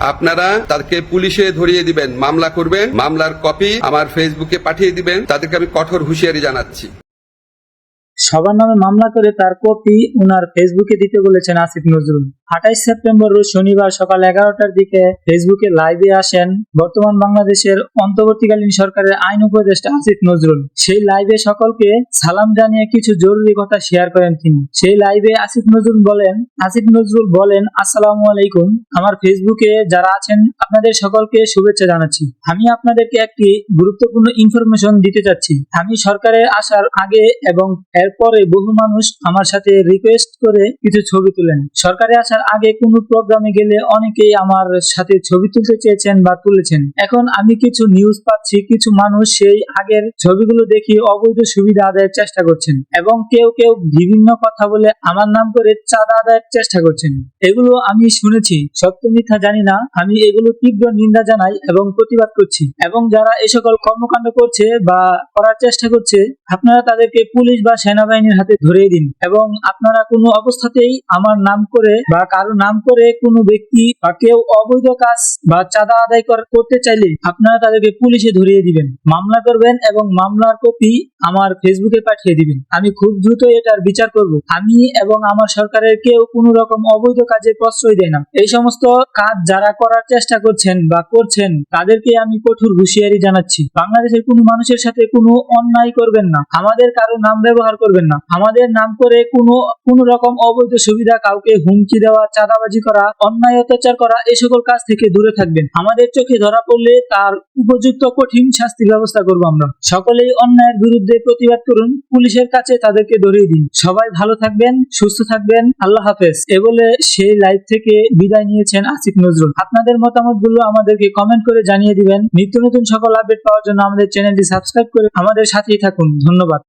আপনারা তাদেরকে পুলিশে ধরিয়ে দিবেন, মামলা করবেন, মামলার কপি আমার ফেসবুকে পাঠিয়ে দিবেন, তাদেরকে আমি কঠোর হুঁশিয়ারি জানাচ্ছি। সবার নামে মামলা করে তার কপি উনার ফেসবুকে দিতে বলেছেন আসিফ নজরুল। আঠাইশ সেপ্টেম্বর রোজ শনিবার সকাল এগারোটার দিকে ফেসবুকে লাইভে আসেন বর্তমান বাংলাদেশের অন্তর্বর্তীকালীন সরকারের আইন উপদেষ্টা আসিফ নজরুল। সেই লাইভে সকলকে সালাম জানিয়ে কিছু জরুরি কথা শেয়ার করেন তিনি। সেই লাইভে আসিফ নজরুল বলেন, আসিফ নজরুল বলেন, আসসালামু আলাইকুম। আমার ফেসবুকে যারা আছেন, আপনাদের সকলকে শুভেচ্ছা জানাচ্ছি। আমি আপনাদেরকে একটি গুরুত্বপূর্ণ ইনফরমেশন দিতে চাচ্ছি। আমি সরকারে আসার আগে এবং এরপরে বহু মানুষ আমার সাথে রিকোয়েস্ট করে কিছু ছবি তুলেন। সরকারে আসার আগে কোনো প্রোগ্রামে গেলে অনেকেই আমার সাথে ছবি তুলতে চেয়েছেন বা তুলেছেন। এখন আমি কিছু নিউজ পাচ্ছি, কিছু মানুষ সেই আগের ছবিগুলো দেখিয়ে অবৈধ সুবিধা আদায়ের চেষ্টা করছেন এবং কেউ কেউ বিভিন্ন কথা বলে আমার নাম করে চাঁদা আদায়ের চেষ্টা করছেন। এগুলো আমি শুনেছি, সত্য মিথ্যা জানি না। আমি এগুলো তীব্র নিন্দা জানাই এবং প্রতিবাদ করছি। এবং যারা এই সকল কর্মকাণ্ড করছে বা করার চেষ্টা করছে, আপনারা তাদেরকে পুলিশ বা সেনাবাহিনীর হাতে ধরিয়ে দিন। এবং আপনারা কোনো অবস্থাতেই আমার নাম করে বা কারও নাম করে কোনো ব্যক্তি বা কেউ অবৈধ কাজ বা চাঁদা আদায় করতে চাইলে আপনারা তাদেরকে পুলিশে ধরিয়ে দিবেন। মামলা করবেন এবং মামলার কপি আমার ফেসবুকে পাঠিয়ে দিবেন। আমি খুব দ্রুত এটার বিচার করব। আমি এবং আমার সরকারের কেউ কোনো রকম অবৈধ কাজে প্রশ্রয় দেয় না। এই সমস্ত কাজ যারা করার চেষ্টা করছেন বা করছেন, তাদেরকে আমি কঠোর হুঁশিয়ারি জানাচ্ছি। বাংলাদেশের কোনো মানুষের সাথে কোনো অন্যায় করবেন না। আমাদের কারও নাম ব্যবহার করবেন না। আমাদের নাম করে কোনো কোনো রকম অবৈধ সুবিধা, কাউকে হুমকি দেওয়া, চাঁদাবাজি করা, অন্যায় অত্যাচার করা এই সকল কাজ থেকে দূরে থাকবেন। আমাদের চোখে ধরা পড়লে তার উপযুক্ত কঠিন শাস্তির ব্যবস্থা করব আমরা। সকলেই অন্যায়ের বিরুদ্ধে প্রতিবাদ করুন, পুলিশের কাছে তাদেরকে ধরিয়ে দিন। সবাই ভালো থাকবেন, সুস্থ থাকবেন, আল্লাহ হাফেজ। এ বলে সেই লাইভ থেকে বিদায় নিয়েছেন আসিফ নজরুল। আপনাদের মতামতগুলো আমাদেরকে কমেন্ট করে জানিয়ে দিবেন। নিত্য নতুন সকল আপডেট পাওয়ার জন্য আমাদের চ্যানেলটি সাবস্ক্রাইব করে আমাদের সাথেই থাকুন। ধন্যবাদ।